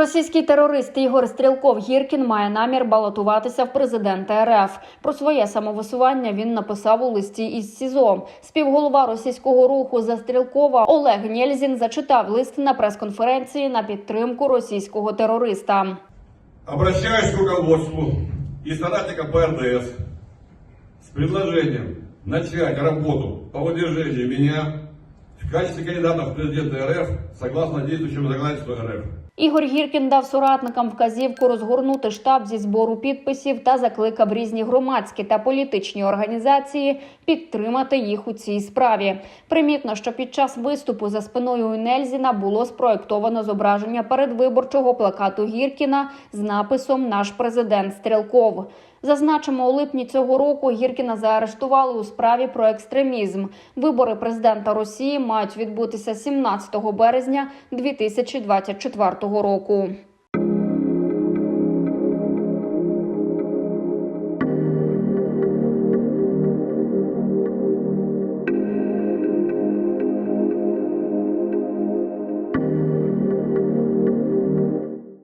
Російський терорист Ігор Стрілков Гіркін має намір балотуватися в президенти РФ. Про своє самовисування він написав у листі із СІЗО. Співголова російського руху за Стрілкова Олег Нєльзін зачитав лист на прес-конференції на підтримку російського терориста. Обращаюсь к руководству и соратникам ПРДС с предложением начать работу по выдвижению меня в качестве кандидата в президенты РФ согласно действующему законодательству РФ. Ігор Гіркін дав соратникам вказівку розгорнути штаб зі збору підписів та закликав різні громадські та політичні організації підтримати їх у цій справі. Примітно, що під час виступу за спиною Нельзіна було спроєктовано зображення передвиборчого плакату Гіркіна з написом Наш президент Стрілков. Зазначимо, у липні цього року Гіркіна заарештували у справі про екстремізм. Вибори президента Росії мають відбутися 17 березня 2024 року.